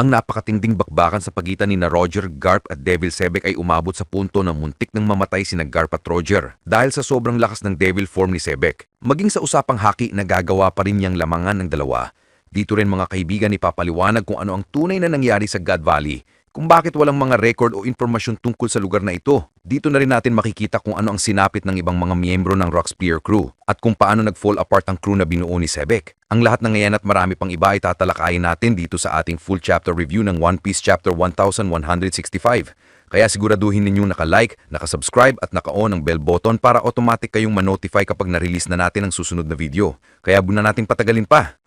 Ang napakatinding bakbakan sa pagitan ni na Roger, Garp at Devil Sebek ay umabot sa punto na muntik ng mamatay si Garp at Roger dahil sa sobrang lakas ng Devil form ni Sebek. Maging sa usapang haki nagagawa pa rin niyang lamangan ng dalawa. Dito rin mga kaibigan ipapaliwanag kung ano ang tunay na nangyari sa God Valley kung bakit walang mga record o impormasyon tungkol sa lugar na ito. Dito na rin natin makikita kung ano ang sinapit ng ibang mga miyembro ng Rock Spear crew at kung paano nag-fall apart ang crew na binuo ni Sebek. Ang lahat ng ngayon at marami pang iba ay tatalakayin natin dito sa ating full chapter review ng One Piece Chapter 1165. Kaya siguraduhin ninyong naka-like, naka-subscribe at naka-on ang bell button para automatic kayong ma-notify kapag na-release na natin ang susunod na video. Kaya buna nating patagalin pa.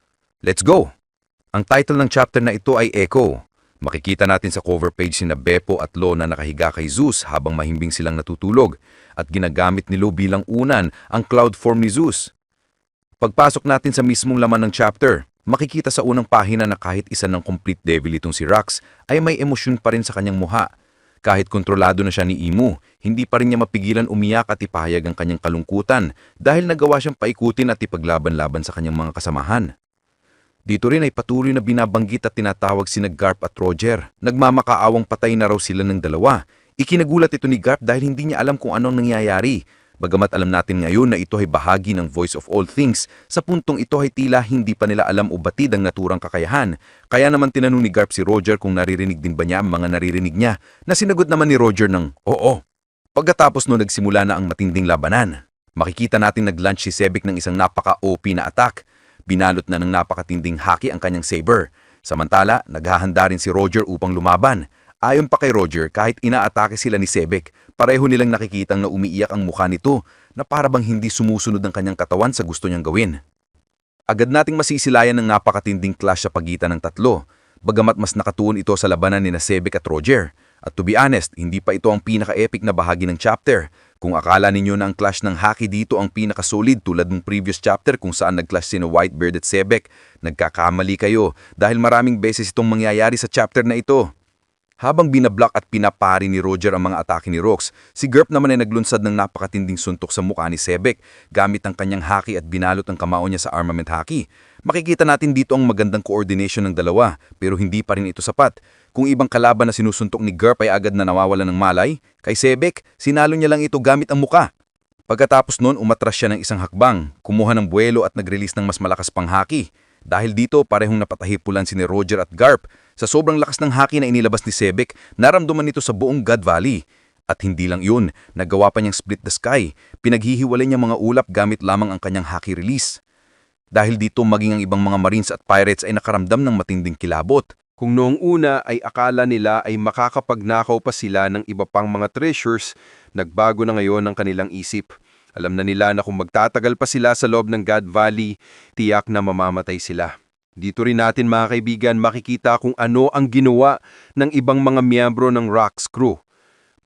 Let's go! Ang title ng chapter na ito ay Echo. Makikita natin sa cover page si Beppo at Lo na nakahiga kay Zeus habang mahimbing silang natutulog at ginagamit ni Lo bilang unan ang cloud form ni Zeus. Pagpasok natin sa mismong laman ng chapter, makikita sa unang pahina na kahit isa ng complete devil itong si Rax ay may emosyon pa rin sa kanyang muha. Kahit kontrolado na siya ni Imu, hindi pa rin niya mapigilan umiyak at ipahayag ang kanyang kalungkutan dahil nagawa siyang paikutin at ipaglaban-laban sa kanyang mga kasamahan. Dito rin ay patuloy na binabanggit at tinatawag si Garp at Roger. Nagmamakaawang patay na raw sila ng dalawa. Ikinagulat ito ni Garp dahil hindi niya alam kung anong nangyayari. Bagamat alam natin ngayon na ito ay bahagi ng Voice of All Things, sa puntong ito ay tila hindi pa nila alam o batid ang naturang kakayahan. Kaya naman tinanong ni Garp si Roger kung naririnig din ba niya ang mga naririnig niya, na sinagot naman ni Roger ng oo. Pagkatapos no nagsimula na ang matinding labanan. Makikita natin nag-launch si Sebek ng isang napaka-OP na attack. Binalot na ng napakatinding haki ang kanyang saber. Samantala, naghahanda rin si Roger upang lumaban. Ayon pa kay Roger, kahit inaatake sila ni Sebek, pareho nilang nakikitang na umiiyak ang mukha nito na para bang hindi sumusunod ang kanyang katawan sa gusto niyang gawin. Agad nating masisilayan ng napakatinding clash sa pagitan ng tatlo, bagamat mas nakatuon ito sa labanan ni Sebek at Roger. At to be honest, hindi pa ito ang pinaka-epic na bahagi ng chapter. Kung akala ninyo na ang clash ng Haki dito ang pinaka-solid tulad ng previous chapter kung saan nag-clash sina Whitebeard at Sebek, nagkakamali kayo dahil maraming beses itong mangyayari sa chapter na ito. Habang binablock at pinapari ni Roger ang mga atake ni Rox, si Gerp naman ay naglunsad ng napakatinding suntok sa mukha ni Sebek gamit ang kanyang haki at binalot ang kamao niya sa armament haki. Makikita natin dito ang magandang coordination ng dalawa pero hindi pa rin ito sapat. Kung ibang kalaban na sinusuntok ni Gerp ay agad na nawawalan ng malay, kay Sebek, sinalo niya lang ito gamit ang muka. Pagkatapos noon, umatras siya ng isang hakbang, kumuha ng buwelo at nag-release ng mas malakas pang haki. Dahil dito, parehong napatahipulan si ni Roger at Garp. Sa sobrang lakas ng haki na inilabas ni Sebek, naramdaman nito sa buong God Valley. At hindi lang yun, nagawa pa niyang split the sky. Pinaghihiwalay niya mga ulap gamit lamang ang kanyang haki release. Dahil dito maging ang ibang mga marines at pirates ay nakaramdam ng matinding kilabot. Kung noong una ay akala nila ay makakapagnakaw pa sila ng iba pang mga treasures, nagbago na ngayon ang kanilang isip. Alam na nila na kung magtatagal pa sila sa loob ng God Valley, tiyak na mamamatay sila. Dito rin natin mga kaibigan makikita kung ano ang ginawa ng ibang mga miyembro ng Rocks crew.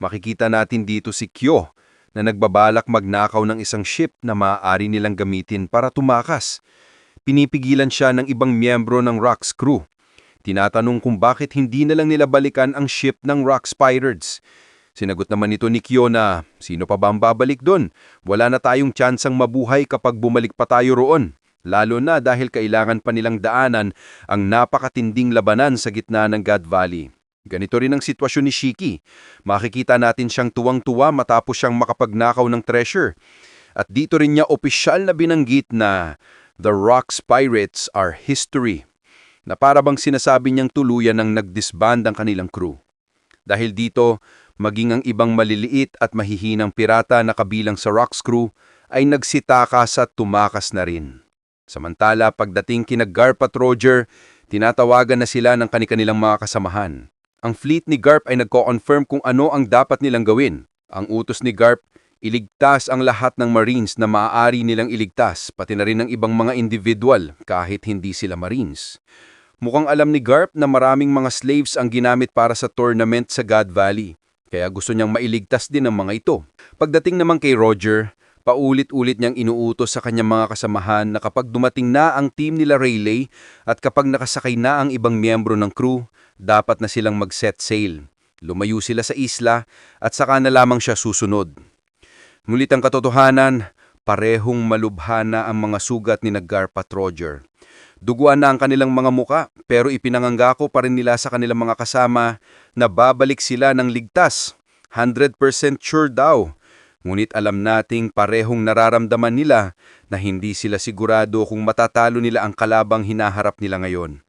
Makikita natin dito si Kyo na nagbabalak magnakaw ng isang ship na maaari nilang gamitin para tumakas. Pinipigilan siya ng ibang miyembro ng Rocks crew. Tinatanong kung bakit hindi na lang nila balikan ang ship ng Rocks Pirates. Sinagot naman nito ni Kyo na, sino pa ba ang babalik doon? Wala na tayong tsansang mabuhay kapag bumalik pa tayo roon. Lalo na dahil kailangan pa nilang daanan ang napakatinding labanan sa gitna ng God Valley. Ganito rin ang sitwasyon ni Shiki. Makikita natin siyang tuwang-tuwa matapos siyang makapagnakaw ng treasure. At dito rin niya opisyal na binanggit na The Rocks Pirates are history na para bang sinasabi niyang tuluyan ng nagdisband ang kanilang crew. Dahil dito, maging ang ibang maliliit at mahihinang pirata na kabilang sa Rocks crew ay nagsitakas at tumakas na rin. Samantala, pagdating kina Garp at Roger, tinatawagan na sila ng kanilang mga kasamahan. Ang fleet ni Garp ay nagko-confirm kung ano ang dapat nilang gawin. Ang utos ni Garp, iligtas ang lahat ng Marines na maaari nilang iligtas, pati na rin ng ibang mga individual kahit hindi sila Marines. Mukhang alam ni Garp na maraming mga slaves ang ginamit para sa tournament sa God Valley, kaya gusto niyang mailigtas din ang mga ito. Pagdating naman kay Roger, paulit-ulit niyang inuutos sa kanyang mga kasamahan na kapag dumating na ang team nila Rayleigh at kapag nakasakay na ang ibang miyembro ng crew, dapat na silang mag-set sail. Lumayo sila sa isla at saka na lamang siya susunod. Ngunit ang katotohanan, Parehong malubhana ang mga sugat ni Garp at Roger. Duguan na ang kanilang mga muka pero ipinangangako pa rin nila sa kanilang mga kasama na babalik sila ng ligtas. 100% sure daw. Ngunit alam nating parehong nararamdaman nila na hindi sila sigurado kung matatalo nila ang kalabang hinaharap nila ngayon.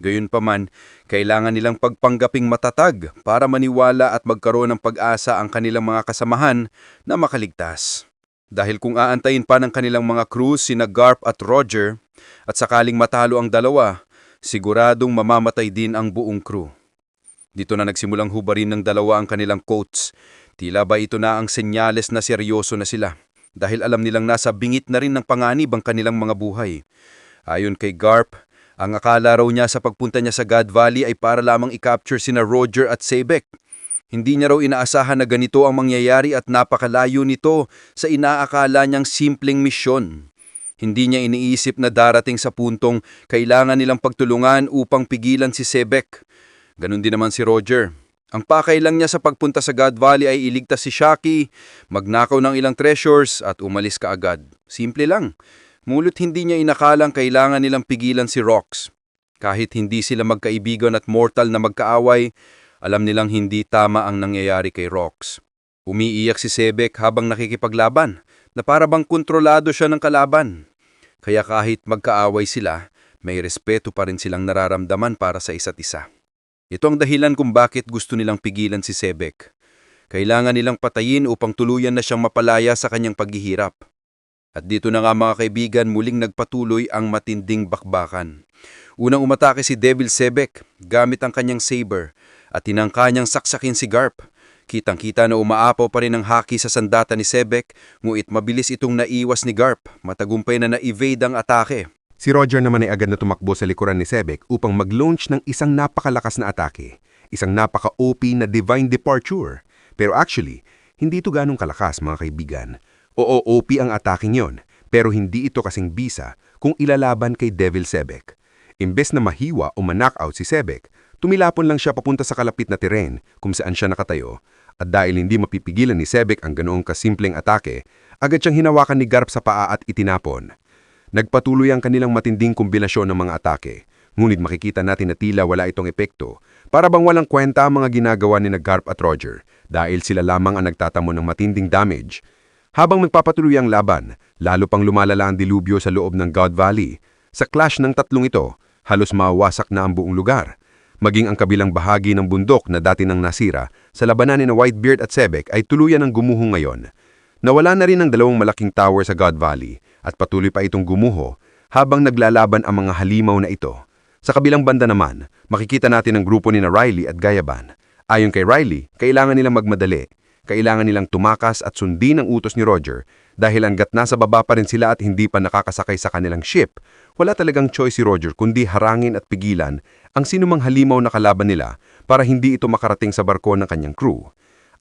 Gayunpaman, kailangan nilang pagpanggaping matatag para maniwala at magkaroon ng pag-asa ang kanilang mga kasamahan na makaligtas. Dahil kung aantayin pa ng kanilang mga crew sina Garp at Roger at sakaling matalo ang dalawa, siguradong mamamatay din ang buong crew. Dito na nagsimulang hubarin ng dalawa ang kanilang coats. Tila ba ito na ang senyales na seryoso na sila dahil alam nilang nasa bingit na rin ng panganib ang kanilang mga buhay. Ayon kay Garp, ang akala raw niya sa pagpunta niya sa God Valley ay para lamang i-capture sina Roger at Sebek. Hindi niya raw inaasahan na ganito ang mangyayari at napakalayo nito sa inaakala niyang simpleng misyon. Hindi niya iniisip na darating sa puntong kailangan nilang pagtulungan upang pigilan si Sebek. Ganon din naman si Roger. Ang pakay lang niya sa pagpunta sa God Valley ay iligtas si Shaki, magnakaw ng ilang treasures at umalis kaagad. Simple lang. Mulut hindi niya inakalang kailangan nilang pigilan si Rox. Kahit hindi sila magkaibigan at mortal na magkaaway, alam nilang hindi tama ang nangyayari kay Rox. Umiiyak si Sebek habang nakikipaglaban, na para bang kontrolado siya ng kalaban. Kaya kahit magkaaway sila, may respeto pa rin silang nararamdaman para sa isa't isa. Ito ang dahilan kung bakit gusto nilang pigilan si Sebek. Kailangan nilang patayin upang tuluyan na siyang mapalaya sa kanyang paghihirap. At dito na nga mga kaibigan muling nagpatuloy ang matinding bakbakan. Unang umatake si Devil Sebek gamit ang kanyang saber at tinangka niyang saksakin si Garp. Kitang-kita na umaapaw pa rin ang haki sa sandata ni Sebek, nguit mabilis itong naiwas ni Garp, matagumpay na na-evade ang atake. Si Roger naman ay agad na tumakbo sa likuran ni Sebek upang mag-launch ng isang napakalakas na atake. Isang napaka-OP na Divine Departure. Pero actually, hindi ito ganong kalakas mga kaibigan. Oo, OP ang ataking yon, pero hindi ito kasing bisa kung ilalaban kay Devil Sebek. Imbes na mahiwa o manackout si Sebek, tumilapon lang siya papunta sa kalapit na teren kung saan siya nakatayo. At dahil hindi mapipigilan ni Sebek ang ganoong kasimpleng atake, agad siyang hinawakan ni Garp sa paa at itinapon. Nagpatuloy ang kanilang matinding kombinasyon ng mga atake, ngunit makikita natin na tila wala itong epekto. Para bang walang kwenta ang mga ginagawa ni Garp at Roger dahil sila lamang ang nagtatamo ng matinding damage. Habang magpapatuloy ang laban, lalo pang lumalala ang dilubyo sa loob ng God Valley. Sa clash ng tatlong ito, halos mawasak na ang buong lugar. Maging ang kabilang bahagi ng bundok na dati nang nasira sa labanan ni Whitebeard at Sebek ay tuluyan ng gumuho ngayon. Nawala na rin ang dalawang malaking tower sa God Valley at patuloy pa itong gumuho habang naglalaban ang mga halimaw na ito. Sa kabilang banda naman, makikita natin ang grupo ni na Riley at Gayaban. Ayon kay Riley, kailangan nilang magmadali. Kailangan nilang tumakas at sundin ang utos ni Roger dahil hanggat nasa baba pa rin sila at hindi pa nakakasakay sa kanilang ship, wala talagang choice si Roger kundi harangin at pigilan ang sinumang halimaw na kalaban nila para hindi ito makarating sa barko ng kanyang crew.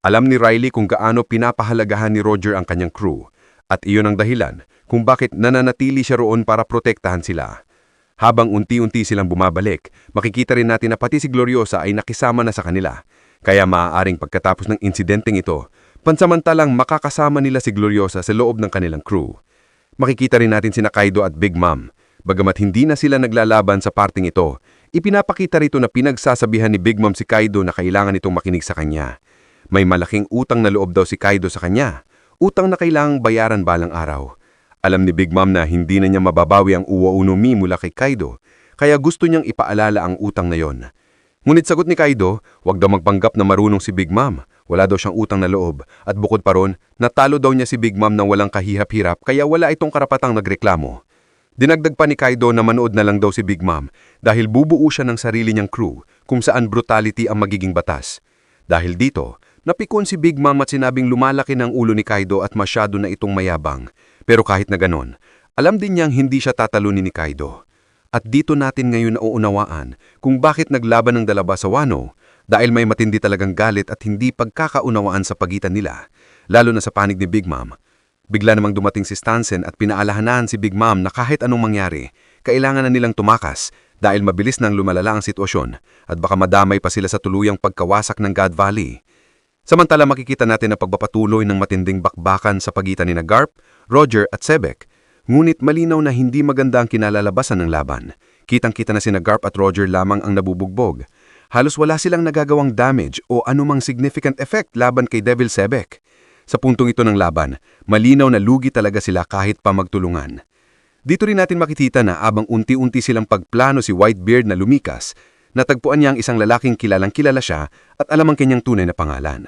Alam ni Riley kung gaano pinapahalagahan ni Roger ang kanyang crew at iyon ang dahilan kung bakit nananatili siya roon para protektahan sila. Habang unti-unti silang bumabalik, makikita rin natin na pati si Gloriosa ay nakisama na sa kanila. Kaya maaaring pagkatapos ng insidenteng ito, pansamantalang makakasama nila si Gloriosa sa loob ng kanilang crew. Makikita rin natin sina Kaido at Big Mom. Bagamat hindi na sila naglalaban sa parting ito, ipinapakita rito na pinagsasabihan ni Big Mom si Kaido na kailangan itong makinig sa kanya. May malaking utang na loob daw si Kaido sa kanya. Utang na kailangang bayaran balang araw. Alam ni Big Mom na hindi na niya mababawi ang Uwa Uno Mi mula kay Kaido, kaya gusto niyang ipaalala ang utang na yon. Ngunit sagot ni Kaido, wag daw magpanggap na marunong si Big Mom. Wala daw siyang utang na loob at bukod pa ron, natalo daw niya si Big Mom nang walang kahihap-hirap kaya wala itong karapatang nagreklamo. Dinagdag pa ni Kaido na manood na lang daw si Big Mom dahil bubuo siya ng sarili niyang crew kung saan brutality ang magiging batas. Dahil dito, napikon si Big Mom at sinabing lumalaki ng ulo ni Kaido at masyado na itong mayabang. Pero kahit na ganon, alam din niyang hindi siya tatalunin ni Kaido. At dito natin ngayon nauunawaan kung bakit naglaban ng dalawa sa Wano dahil may matindi talagang galit at hindi pagkakaunawaan sa pagitan nila, lalo na sa panig ni Big Mom. Bigla namang dumating si Stansen at pinaalahanan si Big Mom na kahit anong mangyari, kailangan na nilang tumakas dahil mabilis nang lumalala ang sitwasyon at baka madamay pa sila sa tuluyang pagkawasak ng God Valley. Samantala makikita natin na pagpapatuloy ng matinding bakbakan sa pagitan ni Garp, Roger at Sebek. Ngunit malinaw na hindi maganda ang kinalalabasan ng laban. Kitang-kita na sina Garp at Roger lamang ang nabubugbog. Halos wala silang nagagawang damage o anumang significant effect laban kay Devil Sebek. Sa puntong ito ng laban, malinaw na lugi talaga sila kahit pa magtulungan. Dito rin natin makikita na abang unti-unti silang pagplano si Whitebeard na lumikas, natagpuan niya ang isang lalaking kilalang kilala siya at alam ang kanyang tunay na pangalan.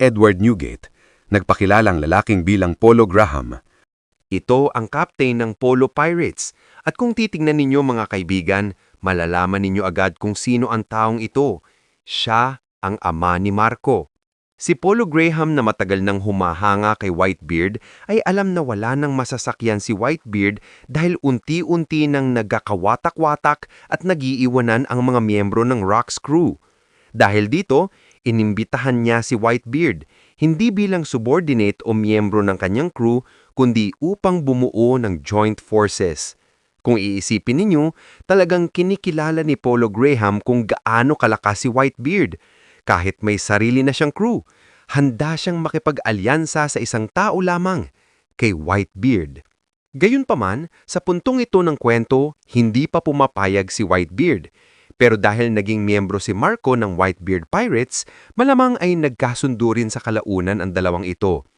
Edward Newgate, nagpakilalang lalaking bilang Polo Graham. Ito ang captain ng Polo Pirates at kung titingnan ninyo mga kaibigan, malalaman ninyo agad kung sino ang taong ito. Siya ang ama ni Marco. Si Polo Graham na matagal nang humahanga kay Whitebeard ay alam na wala nang masasakyan si Whitebeard dahil unti-unti nang nagkakawatak-watak at nagiiwanan ang mga miyembro ng Rocks crew. Dahil dito, inimbitahan niya si Whitebeard, hindi bilang subordinate o miyembro ng kanyang crew, kundi upang bumuo ng joint forces. Kung iisipin ninyo, talagang kinikilala ni Polo Graham kung gaano kalakas si Whitebeard. Kahit may sarili na siyang crew, handa siyang makipag-alyansa sa isang tao lamang, kay Whitebeard. Gayunpaman, sa puntong ito ng kwento, hindi pa pumapayag si Whitebeard. Pero dahil naging miyembro si Marco ng Whitebeard Pirates, malamang ay nagkasundo rin sa kalaunan ang dalawang ito.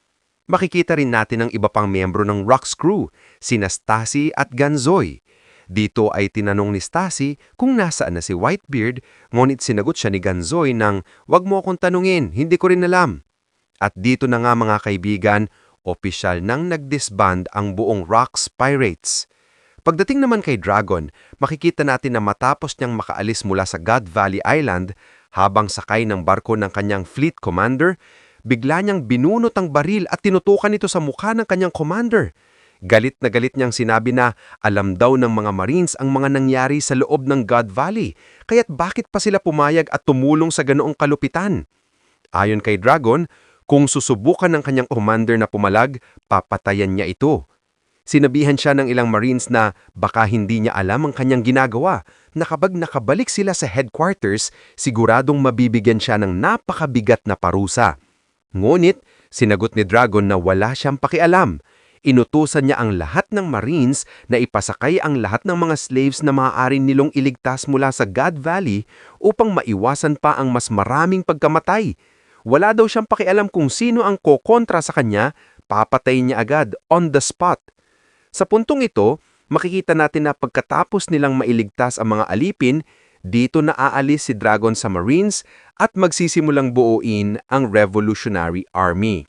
Makikita rin natin ang iba pang miyembro ng Rocks crew, sina Stasi at Ganzoy. Dito ay tinanong ni Stasi kung nasaan na si Whitebeard, ngunit sinagot siya ni Ganzoy ng, Huwag mo akong tanungin, hindi ko rin alam. At dito na nga mga kaibigan, opisyal nang nag-disband ang buong Rocks Pirates. Pagdating naman kay Dragon, makikita natin na matapos niyang makaalis mula sa God Valley Island, habang sakay ng barko ng kanyang fleet commander, bigla niyang binunot ang baril at tinutukan ito sa mukha ng kanyang commander. Galit na galit niyang sinabi na alam daw ng mga Marines ang mga nangyari sa loob ng God Valley, kaya't bakit pa sila pumayag at tumulong sa ganoong kalupitan? Ayon kay Dragon, kung susubukan ng kanyang commander na pumalag, papatayan niya ito. Sinabihan siya ng ilang Marines na baka hindi niya alam ang kanyang ginagawa, na kapag nakabalik sila sa headquarters, siguradong mabibigyan siya ng napakabigat na parusa. Ngunit, sinagot ni Dragon na wala siyang pakialam. Inutusan niya ang lahat ng Marines na ipasakay ang lahat ng mga slaves na maaari nilong iligtas mula sa God Valley upang maiwasan pa ang mas maraming pagkamatay. Wala daw siyang pakialam kung sino ang kokontra sa kanya, papatay niya agad on the spot. Sa puntong ito, makikita natin na pagkatapos nilang mailigtas ang mga alipin, dito na aalis si Dragon sa Marines at magsisimulang buuin ang Revolutionary Army.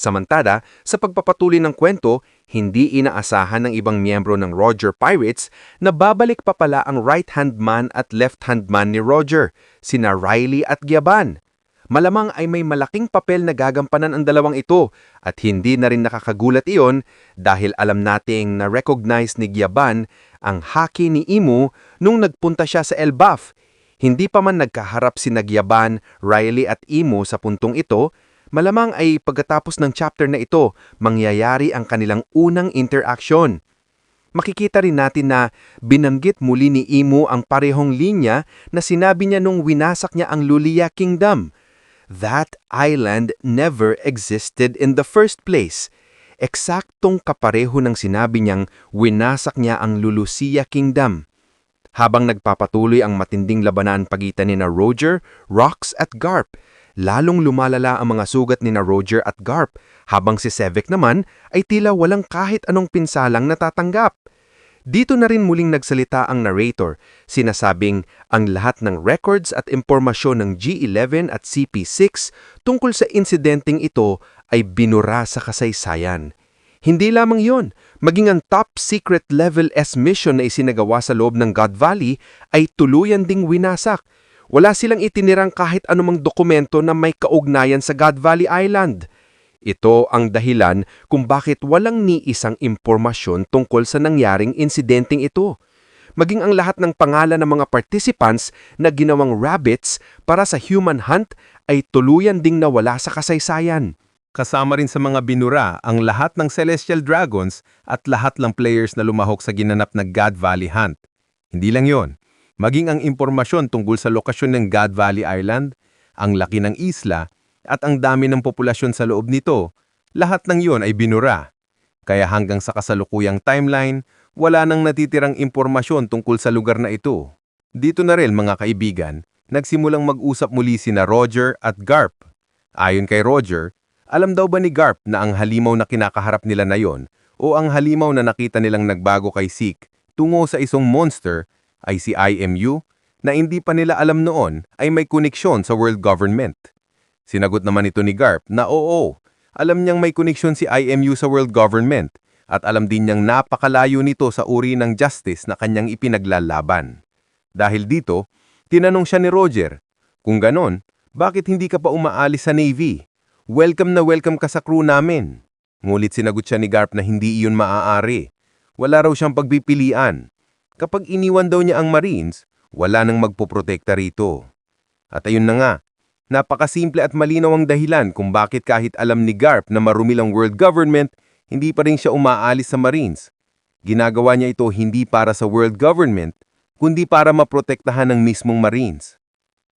Samantala, sa pagpapatuloy ng kwento, hindi inaasahan ng ibang miyembro ng Roger Pirates na babalik pa pala ang right-hand man at left-hand man ni Roger, sina Riley at Gyaban. Malamang ay may malaking papel na gagampanan ang dalawang ito at hindi na rin nakakagulat iyon dahil alam nating na-recognize ni Gyaban ang haki ni Imu nung nagpunta siya sa Elbaf. Hindi pa man nagkaharap si Nagyaban, Riley at Imu sa puntong ito, malamang ay pagkatapos ng chapter na ito, mangyayari ang kanilang unang interaction. Makikita rin natin na binanggit muli ni Imu ang parehong linya na sinabi niya nung winasak niya ang Lulia Kingdom. That island never existed in the first place. Eksaktong kapareho ng sinabi niyang winasak niya ang Lulusia Kingdom. Habang nagpapatuloy ang matinding labanan pagitan ni na Roger, Rox at Garp, lalong lumalala ang mga sugat ni na Roger at Garp, habang si Sevek naman ay tila walang kahit anong pinsalang natatanggap. Dito na rin muling nagsalita ang narrator, sinasabing ang lahat ng records at impormasyon ng G11 at CP6 tungkol sa insidenteng ito ay binura sa kasaysayan. Hindi lamang yon, maging ang top secret level S mission na isinagawa sa loob ng God Valley ay tuluyan ding winasak. Wala silang itinirang kahit anumang dokumento na may kaugnayan sa God Valley Island. Ito ang dahilan kung bakit walang ni isang impormasyon tungkol sa nangyaring insidenteng ito. Maging ang lahat ng pangalan ng mga participants na ginawang rabbits para sa human hunt ay tuluyan ding nawala sa kasaysayan. Kasama rin sa mga binura ang lahat ng Celestial Dragons at lahat ng players na lumahok sa ginanap na God Valley Hunt. Hindi lang yon, maging ang impormasyon tungkol sa lokasyon ng God Valley Island ang laki ng isla, at ang dami ng populasyon sa loob nito, lahat ng yon ay binura. Kaya hanggang sa kasalukuyang timeline, wala nang natitirang impormasyon tungkol sa lugar na ito. Dito na rin mga kaibigan, nagsimulang mag-usap muli sina Roger at Garp. Ayon kay Roger, alam daw ba ni Garp na ang halimaw na kinakaharap nila na yon o ang halimaw na nakita nilang nagbago kay Zeke tungo sa isang monster ay si IMU na hindi pa nila alam noon ay may koneksyon sa world government. Sinagot naman ito ni Garp na oo, alam niyang may koneksyon si IMU sa world government at alam din niyang napakalayo nito sa uri ng justice na kanyang ipinaglalaban. Dahil dito, tinanong siya ni Roger, kung ganon, bakit hindi ka pa umaalis sa Navy? Welcome na welcome ka sa crew namin. Ngulit sinagot siya ni Garp na hindi iyon maaari. Wala raw siyang pagpipilian. Kapag iniwan daw niya ang Marines, wala nang magpoprotekta rito. At ayun na nga, napakasimple at malinaw ang dahilan kung bakit kahit alam ni Garp na marumi lang world government, hindi pa rin siya umaalis sa Marines. Ginagawa niya ito hindi para sa world government, kundi para maprotektahan ng mismong Marines.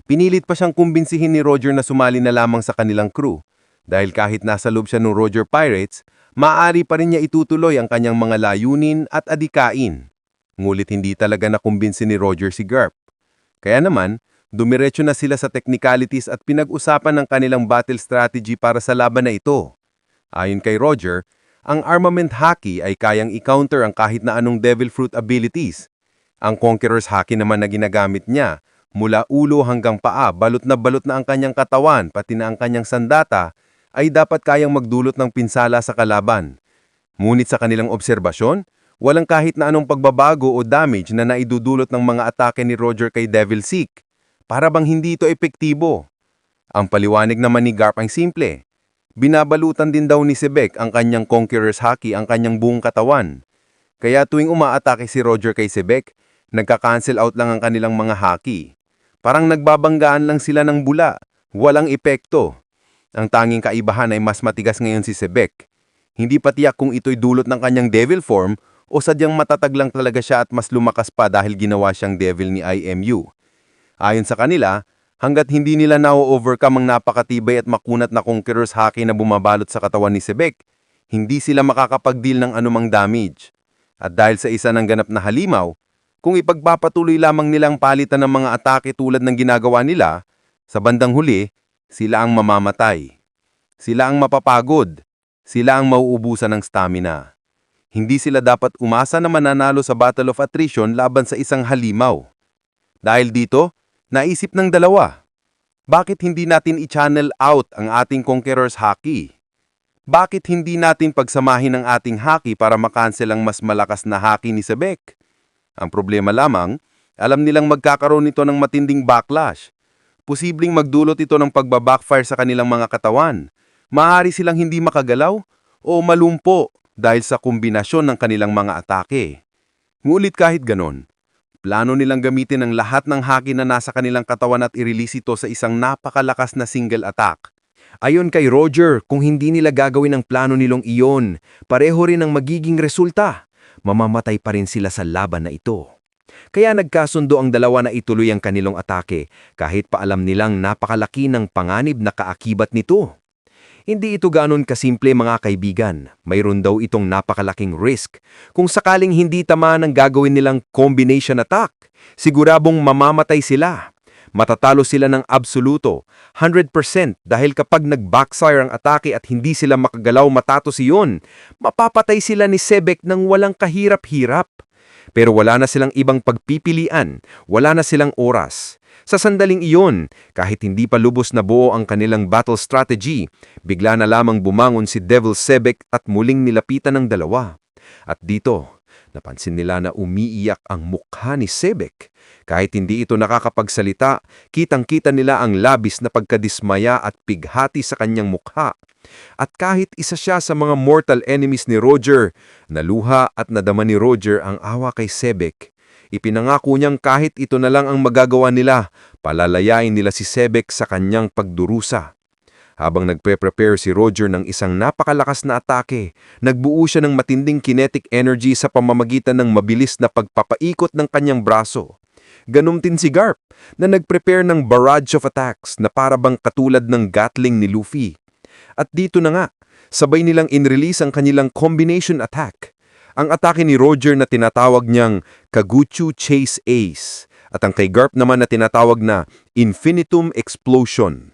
Pinilit pa siyang kumbinsihin ni Roger na sumali na lamang sa kanilang crew dahil kahit nasa loob siya ng Roger Pirates, maaari pa rin niya itutuloy ang kanyang mga layunin at adikain. Ngulit hindi talaga nakumbinsi ni Roger si Garp. Kaya naman, dumiretso na sila sa technicalities at pinag-usapan ng kanilang battle strategy para sa laban na ito. Ayon kay Roger, ang armament haki ay kayang i-counter ang kahit na anong devil fruit abilities. Ang Conqueror's haki naman na ginagamit niya, mula ulo hanggang paa, balot na balot na ang kanyang katawan, pati na ang kanyang sandata, ay dapat kayang magdulot ng pinsala sa kalaban. Ngunit sa kanilang obserbasyon, walang kahit na anong pagbabago o damage na naidudulot ng mga atake ni Roger kay Devil Seek. Para bang hindi ito epektibo. Ang paliwanag naman ni Garp ay simple. Binabalutan din daw ni Sebek ang kanyang Conqueror's Haki ang kanyang buong katawan. Kaya tuwing umaatake si Roger kay Sebek, nagka-cancel out lang ang kanilang mga haki. Parang nagbabanggaan lang sila ng bula, walang epekto. Ang tanging kaibahan ay mas matigas ngayon si Sebek. Hindi pa tiyak kung ito'y dulot ng kanyang devil form o sadyang matatag lang talaga siya at mas lumakas pa dahil ginawa siyang devil ni IMU. Ayon sa kanila, hanggat hindi nila na-overcome ang napakatibay at makunat na Conqueror's Haki na bumabalot sa katawan ni Sebek, hindi sila makakapag-deal ng anumang damage. At dahil sa isa ng ganap na halimaw, kung ipagpapatuloy lamang nilang palitan ng mga atake tulad ng ginagawa nila, sa bandang huli, sila ang mamamatay. Sila ang mapapagod. Sila ang mauubusan ng stamina. Hindi sila dapat umasa na mananalo sa Battle of Attrition laban sa isang halimaw. Dahil dito, naisip ng dalawa. Bakit hindi natin i-channel out ang ating Conqueror's Haki? Bakit hindi natin pagsamahin ang ating haki para makancel ang mas malakas na haki ni Sebek? Ang problema lamang, alam nilang magkakaroon nito ng matinding backlash. Posibleng magdulot ito ng pagbabackfire sa kanilang mga katawan. Maaari silang hindi makagalaw o malumpo dahil sa kombinasyon ng kanilang mga atake. Ngulit kahit ganon, plano nilang gamitin ang lahat ng haki na nasa kanilang katawan at i-release ito sa isang napakalakas na single attack. Ayon kay Roger, kung hindi nila gagawin ang plano nilong iyon, pareho rin ang magiging resulta. Mamamatay pa rin sila sa laban na ito. Kaya nagkasundo ang dalawa na ituloy ang kanilang atake kahit pa alam nilang napakalaki ng panganib na kaakibat nito. Hindi ito ganon kasimple mga kaibigan. Mayroon daw itong napakalaking risk. Kung sakaling hindi tama ng gagawin nilang combination attack, siguradong mamamatay sila. Matatalo sila ng absoluto, 100% dahil kapag nag-backfire ang atake at hindi sila makagalaw matatos iyon, mapapatay sila ni Sebek ng walang kahirap-hirap. Pero wala na silang ibang pagpipilian, wala na silang oras. Sa sandaling iyon, kahit hindi pa lubos na buo ang kanilang battle strategy, bigla na lamang bumangon si Devil Sebek at muling nilapitan ng dalawa. At dito, napansin nila na umiiyak ang mukha ni Sebek. Kahit hindi ito nakakapagsalita, kitang-kita nila ang labis na pagkadismaya at pighati sa kanyang mukha. At kahit isa siya sa mga mortal enemies ni Roger, naluha at nadama ni Roger ang awa kay Sebek. Ipinangako niyang kahit ito na lang ang magagawa nila, palalayain nila si Sebek sa kanyang pagdurusa. Habang nagpe-prepare si Roger ng isang napakalakas na atake, nagbuo siya ng matinding kinetic energy sa pamamagitan ng mabilis na pagpapaikot ng kanyang braso. Ganon din si Garp. na nag-prepare ng barrage of attacks na parabang katulad ng Gatling ni Luffy. At dito na nga, sabay nilang in-release ang kanilang combination attack. Ang atake ni Roger na tinatawag niyang Kaguchu Chase Ace at ang kay Garp naman na tinatawag na Infinitum Explosion.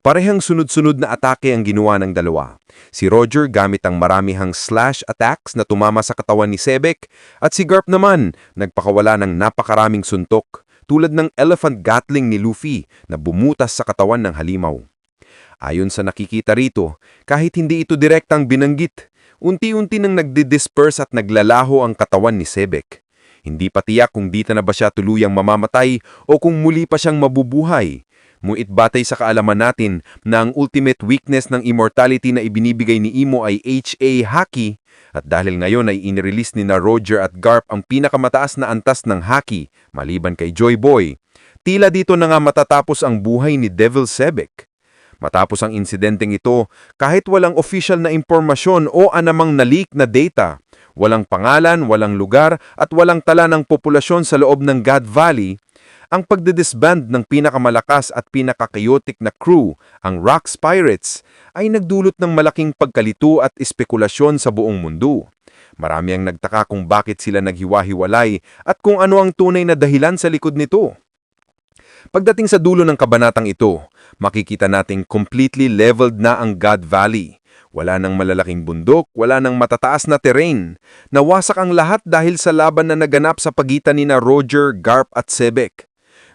Parehang sunod-sunod na atake ang ginawa ng dalawa. Si Roger gamit ang maramihang slash attacks na tumama sa katawan ni Sebek at si Garp naman nagpakawala ng napakaraming suntok tulad ng elephant gatling ni Luffy na bumutas sa katawan ng halimaw. Ayon sa nakikita rito, kahit hindi ito direktang binanggit, unti-unti nang nagdi-disperse at naglalaho ang katawan ni Sebek. Hindi pa tiyak kung dito na ba siya tuluyang mamamatay o kung muli pa siyang mabubuhay. Muit batay sa kaalaman natin na ang ultimate weakness ng immortality na ibinibigay ni Imo ay HA Haki at dahil ngayon ay inirelease ni na Roger at Garp ang pinakamataas na antas ng Haki maliban kay Joy Boy, tila dito na nga matatapos ang buhay ni Devil Sebek. Matapos ang insidenteng ito, kahit walang official na impormasyon o anamang nalik na data, walang pangalan, walang lugar at walang tala ng populasyon sa loob ng God Valley, ang pagdidisband ng pinakamalakas at pinaka-chaotic na crew, ang Rocks Pirates, ay nagdulot ng malaking pagkalito at espekulasyon sa buong mundo. Marami ang nagtaka kung bakit sila naghiwa-hiwalay at kung ano ang tunay na dahilan sa likod nito. Pagdating sa dulo ng kabanatang ito, makikita nating completely leveled na ang God Valley. Wala nang malalaking bundok, wala nang matataas na terrain. Nawasak ang lahat dahil sa laban na naganap sa pagitan ni na Roger, Garp at Sebek.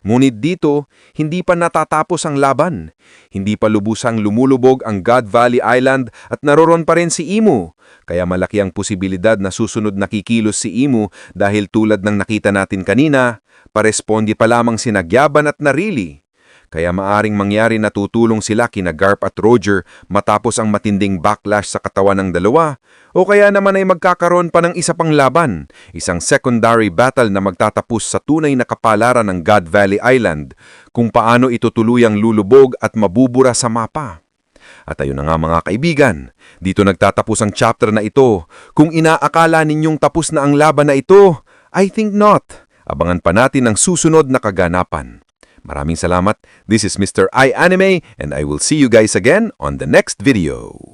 Ngunit dito, hindi pa natatapos ang laban. Hindi pa lubusang lumulubog ang God Valley Island at naroon pa rin si Imu. Kaya malaki ang posibilidad na susunod na kikilos si Imu dahil tulad ng nakita natin kanina, parespondi pa lamang si Nagyaban at Narili. Kaya maaring mangyari na tutulong sila kina Garp at Roger matapos ang matinding backlash sa katawan ng dalawa o kaya naman ay magkakaroon pa ng isa pang laban, isang secondary battle na magtatapos sa tunay na kapalaran ng God Valley Island kung paano ito tuluyang lulubog at mabubura sa mapa. At ayun na nga mga kaibigan, dito nagtatapos ang chapter na ito. Kung inaakala ninyong tapos na ang laban na ito, I think not. Abangan pa natin ang susunod na kaganapan. Maraming salamat. This is Mr. I Anime and I will see you guys again on the next video.